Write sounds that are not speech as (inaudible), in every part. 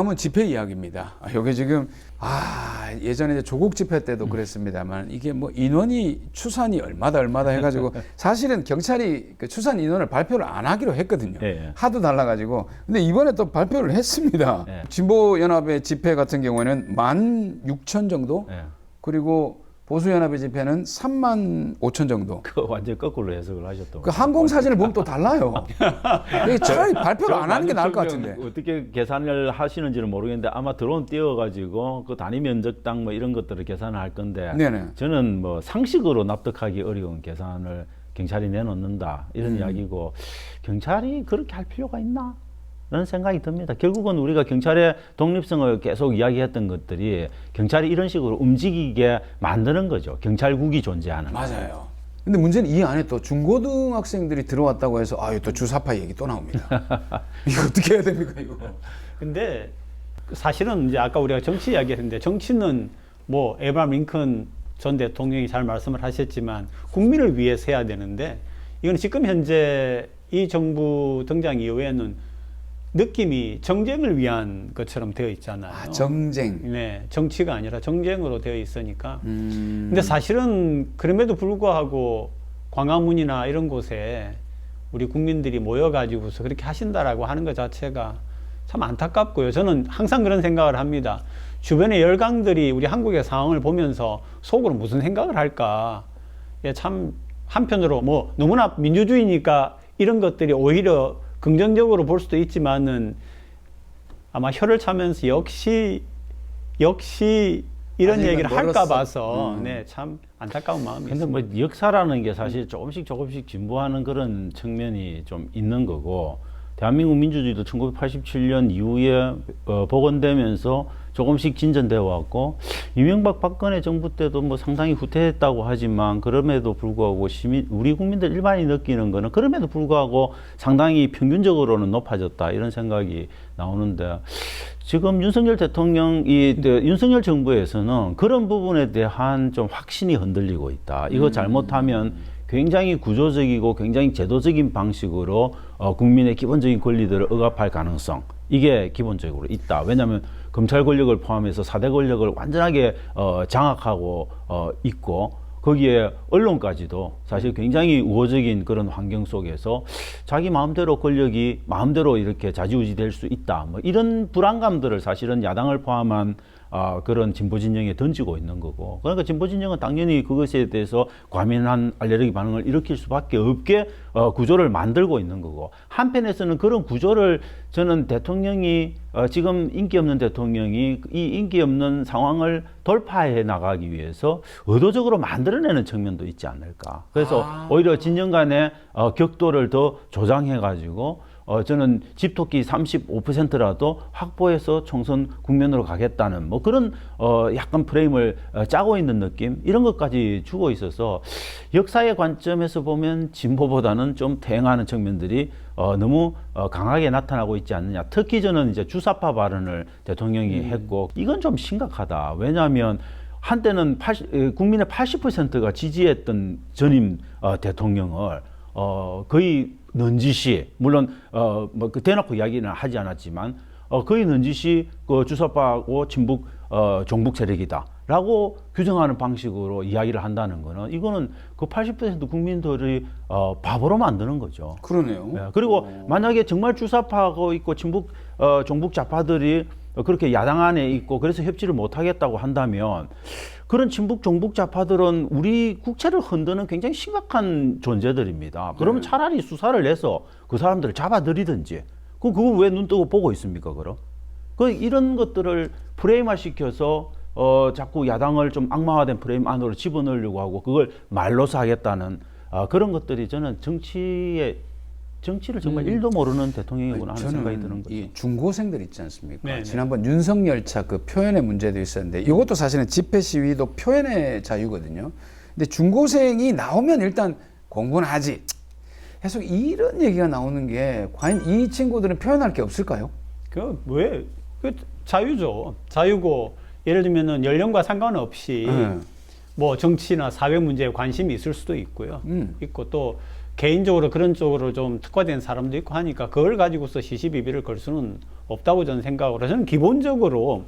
한번 집회 이야기입니다. 아, 이게 지금 아 예전에 이제 조국 집회 때도 그랬습니다만 이게 뭐 인원이 추산이 얼마다 얼마다 해가지고 (laughs) 사실은 경찰이 그 추산 인원을 발표를 안 하기로 했거든요. 예, 예. 하도 달라가지고 근데 이번에 또 발표를 했습니다. 예. 진보 연합의 집회 같은 경우에는 만 6천 정도 예. 그리고 보수 연합의 집회는 3만 5천 정도. (laughs) 그 완전 거꾸로 해석을 하셨던 그 항공 사진을 보면 또 달라요. (laughs) 차라리 발표를 안 하는 게 나을 것 같은데. 어떻게 계산을 하시는지는 모르겠는데 아마 드론 띄워가지고 그 단위 면적당 뭐 이런 것들을 계산을 할 건데 네네. 저는 뭐 상식으로 납득하기 어려운 계산을 경찰이 내놓는다 이런 음. 이야기고 경찰이 그렇게 할 필요가 있나? 라는 생각이 듭니다. 결국은 우리가 경찰의 독립성을 계속 이야기했던 것들이 경찰이 이런 식으로 움직이게 만드는 거죠. 경찰국이 존재하는. 맞아요. 근데 문제는 이 안에 또 중고등학생들이 들어왔다고 해서 아유 또 주사파 얘기 또 나옵니다. (laughs) 이거 어떻게 해야 됩니까 이거? 근데 사실은 이제 아까 우리가 정치 이야기했는데 정치는 뭐 에브람 링컨 전 대통령이 잘 말씀을 하셨지만 국민을 위해서 해야 되는데 이건 지금 현재 이 정부 등장 이후에는 느낌이 정쟁을 위한 것처럼 되어 있잖아요. 아 정쟁. 네, 정치가 아니라 정쟁으로 되어 있으니까. 음. 근데 사실은 그럼에도 불구하고 광화문이나 이런 곳에 우리 국민들이 모여가지고서 그렇게 하신다라고 하는 것 자체가 참 안타깝고요. 저는 항상 그런 생각을 합니다. 주변의 열강들이 우리 한국의 상황을 보면서 속으로 무슨 생각을 할까. 예, 참 한편으로 뭐 너무나 민주주의니까 이런 것들이 오히려 긍정적으로 볼 수도 있지만은 아마 혀를 차면서 역시 역시 이런 얘기를 할까 멀었어. 봐서 음. 네, 참 안타까운 마음이 근데 있습니다. 뭐 역사라는 게 사실 조금씩 조금씩 진보하는 그런 측면이 좀 있는 거고 대한민국 민주주의도 1987년 이후에 어, 복원되면서 조금씩 진전되어 왔고 이명박 박근혜 정부 때도 뭐 상당히 후퇴했다고 하지만 그럼에도 불구하고 시민 우리 국민들 일반이 느끼는 거는 그럼에도 불구하고 상당히 평균적으로는 높아졌다 이런 생각이 나오는데 지금 윤석열 대통령이 그 윤석열 정부에서는 그런 부분에 대한 좀 확신이 흔들리고 있다. 이거 잘못하면 굉장히 구조적이고 굉장히 제도적인 방식으로 어, 국민의 기본적인 권리들을 억압할 가능성 이게 기본적으로 있다. 왜냐하면 검찰 권력을 포함해서 사대 권력을 완전하게 어, 장악하고 어, 있고 거기에 언론까지도 사실 굉장히 우호적인 그런 환경 속에서 자기 마음대로 권력이 마음대로 이렇게 좌지우지 될 수 있다. 뭐 이런 불안감들을 사실은 야당을 포함한 아, 그런 진보 진영에 던지고 있는 거고. 그러니까 진보 진영은 당연히 그것에 대해서 과민한 알레르기 반응을 일으킬 수밖에 없게 어, 구조를 만들고 있는 거고. 한편에서는 그런 구조를 저는 대통령이 어, 지금 인기 없는 대통령이 이 인기 없는 상황을 돌파해 나가기 위해서 의도적으로 만들어내는 측면도 있지 않을까. 그래서 아. 오히려 진영 간의 어, 격도를 더 조장해 가지고 어, 저는 집토끼 35%라도 확보해서 총선 국면으로 가겠다는 뭐 그런 어, 약간 프레임을 어, 짜고 있는 느낌 이런 것까지 주고 있어서 역사의 관점에서 보면 진보보다는 좀 대응하는 측면들이 어, 너무 어, 강하게 나타나고 있지 않느냐. 특히 저는 이제 주사파 발언을 대통령이 했고 이건 좀 심각하다. 왜냐하면 한때는 80, 에, 국민의 80%가 지지했던 전임 어, 대통령을 어, 거의 넌지시 물론 어뭐그 대놓고 이야기는 하지 않았지만 어, 거의 넌지시 그 주사파고 친북 어, 종북 세력이다라고 규정하는 방식으로 이야기를 한다는 거는 이거는 그 80% 국민들이 어, 바보로 만드는 거죠. 그러네요. 예, 그리고 만약에 정말 주사파하고 있고 친북 어, 종북 좌파들이 그렇게 야당 안에 있고 그래서 협치를 못 하겠다고 한다면 그런 친북 종북 좌파들은 우리 국채를 흔드는 굉장히 심각한 존재들입니다. 그러면 네. 차라리 수사를 해서 그 사람들을 잡아들이든지 그 그거 왜 눈 뜨고 보고 있습니까? 그럼 그 이런 것들을 프레임화 시켜서 어 자꾸 야당을 좀 악마화된 프레임 안으로 집어넣으려고 하고 그걸 말로서 하겠다는 아, 그런 것들이 저는 정치의 정치를 정말 일도 모르는 대통령이구나 하는 생각이 드는 거죠. 이 중고생들 있지 않습니까? 네, 네. 지난번 윤석열 차 그 표현의 문제도 있었는데 이것도 사실은 집회 시위도 표현의 자유거든요. 근데 중고생이 나오면 일단 공부는 하지. 계속 이런 얘기가 나오는 게 과연 이 친구들은 표현할 게 없을까요? 그 왜 그 자유죠. 자유고 예를 들면은 연령과 상관없이 네. 뭐 정치나 사회 문제에 관심이 있을 수도 있고요. 음. 있고 또 개인적으로 그런 쪽으로 좀 특화된 사람도 있고 하니까 그걸 가지고서 시시비비를 걸 수는 없다고 저는 생각을 해요. 저는 기본적으로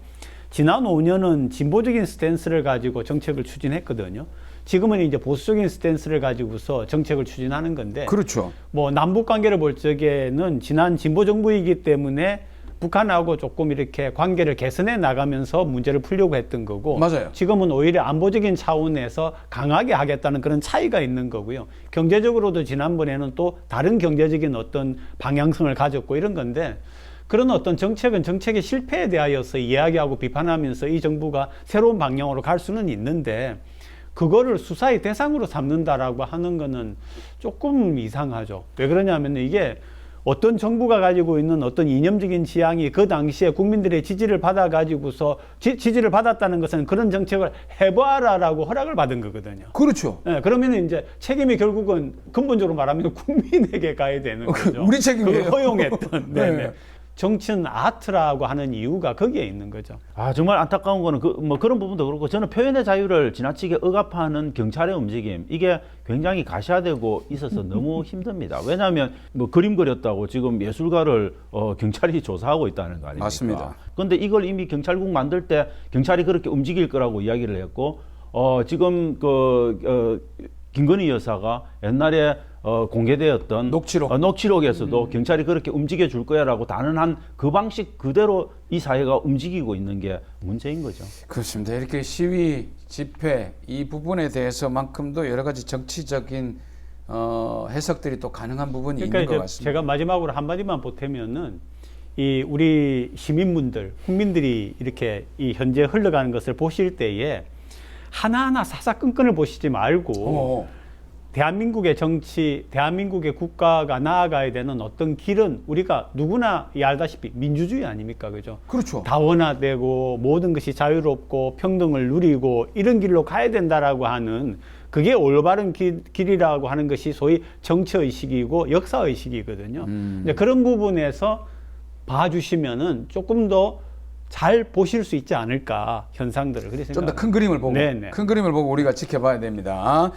지난 5년은 진보적인 스탠스를 가지고 정책을 추진했거든요. 지금은 이제 보수적인 스탠스를 가지고서 정책을 추진하는 건데 그렇죠. 뭐 남북 관계를 볼 적에는 지난 진보 정부이기 때문에 북한하고 조금 이렇게 관계를 개선해 나가면서 문제를 풀려고 했던 거고 맞아요. 지금은 오히려 안보적인 차원에서 강하게 하겠다는 그런 차이가 있는 거고요. 경제적으로도 지난번에는 또 다른 경제적인 어떤 방향성을 가졌고 이런 건데 그런 어떤 정책은 정책의 실패에 대하여서 이야기하고 비판하면서 이 정부가 새로운 방향으로 갈 수는 있는데 그거를 수사의 대상으로 삼는다라고 하는 거는 조금 이상하죠. 왜 그러냐면 이게 어떤 정부가 가지고 있는 어떤 이념적인 지향이 그 당시에 국민들의 지지를 받아 가지고서 지, 지를 받았다는 것은 그런 정책을 해봐라라고 허락을 받은 거거든요. 그렇죠. 예, 그러면 이제 책임이 결국은 근본적으로 말하면 (laughs) 국민에게 가야 되는 거죠. 우리 책임이에요. 허용했던. (laughs) 네. 네네. 정치는 아트라고 하는 이유가 거기에 있는 거죠. 아 정말 안타까운 거는 그 뭐 그런 부분도 그렇고 저는 표현의 자유를 지나치게 억압하는 경찰의 움직임 이게 굉장히 가시화되고 있어서 너무 힘듭니다. 왜냐하면 뭐 그림 그렸다고 지금 예술가를 어, 경찰이 조사하고 있다는 거 아닙니까? 맞습니다. 그런데 이걸 이미 경찰국 만들 때 경찰이 그렇게 움직일 거라고 이야기를 했고 어, 지금 그 어, 김건희 여사가 옛날에 어, 공개되었던 녹취록. 어, 녹취록에서도 경찰이 그렇게 움직여 줄 거야라고 단언한 그 방식 그대로 이 사회가 움직이고 있는 게 문제인 거죠. 그렇습니다. 이렇게 시위, 집회 이 부분에 대해서만큼도 여러 가지 정치적인 어, 해석들이 또 가능한 부분이 그러니까 있는 것 같습니다. 제가 마지막으로 한 마디만 보태면은 이 우리 시민분들, 국민들이 이렇게 이 현재 흘러가는 것을 보실 때에 하나하나 사사건건을 보시지 말고 어, 대한민국의 정치, 대한민국의 국가가 나아가야 되는 어떤 길은 우리가 누구나 이 알다시피 민주주의 아닙니까, 그죠? 그렇죠. 다원화되고 모든 것이 자유롭고 평등을 누리고 이런 길로 가야 된다라고 하는 그게 올바른 길, 길이라고 하는 것이 소위 정치 의식이고 역사 의식이거든요. 음. 그런 부분에서 봐주시면은 조금 더 잘 보실 수 있지 않을까 현상들을 그렇게 좀 더. 큰 그림을 보고 네네. 큰 그림을 보고 우리가 지켜봐야 됩니다.